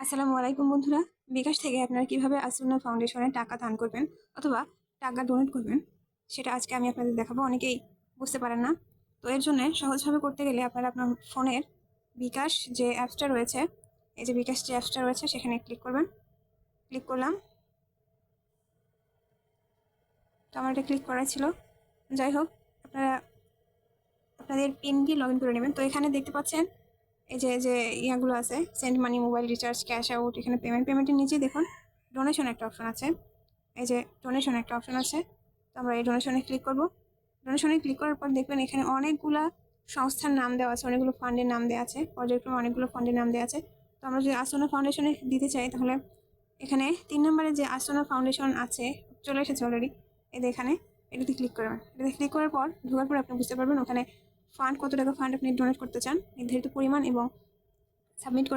আসসালামু আলাইকুম বন্ধুরা। বিকাশ থেকে আপনারা কীভাবে আসুনা ফাউন্ডেশনে টাকা দান করবেন অথবা টাকা ডোনেট করবেন, সেটা আজকে আমি আপনাদের দেখাবো। অনেকেই বুঝতে পারেন না। তো এর জন্য সহজভাবে করতে গেলে আপনারা আপনার ফোনের বিকাশ যে অ্যাপসটা রয়েছে, এই যে বিকাশ যে অ্যাপসটা রয়েছে, সেখানে ক্লিক করবেন। ক্লিক করলাম। তো আমার এটা ক্লিক করা ছিল। যাই হোক, আপনারা আপনাদের পিন দিয়ে লগ করে নেবেন। তো এখানে দেখতে পাচ্ছেন এই যে যে ইয়াগুলো আছে send money mobile recharge cash out এখানে পেমেন্ট পেমেন্টের নিচে দেখুন ডোনেশন একটা অপশন আছে। এই যে ডোনেশন একটা অপশন আছে, তো আমরা এই ডোনেশনে ক্লিক করব। ডোনেশনে ক্লিক করার পর দেখবেন এখানে অনেকগুলা সংস্থার নাম দেওয়া আছে, অনেকগুলো ফান্ডের নাম দেওয়া আছে, পর্যায়ক্রমে অনেকগুলো ফান্ডের নাম দেওয়া আছে। তো আমরা যদি আসনা ফাউন্ডেশনে দিতে চাই, তাহলে এখানে তিন নম্বরে যে আসনা ফাউন্ডেশন আছে, চলে এসেছে অলরেডি এদের এখানে। এটাতে ক্লিক করবেন এটাতে ক্লিক করার পর, ঢোকার পর আপনি বুঝতে পারবেন ওখানে ফান্ড কত টাকা ফান্ড আপনি ডোনেট করতে চান, নির্ধারিত পরিমাণ এবং সাবমিট করার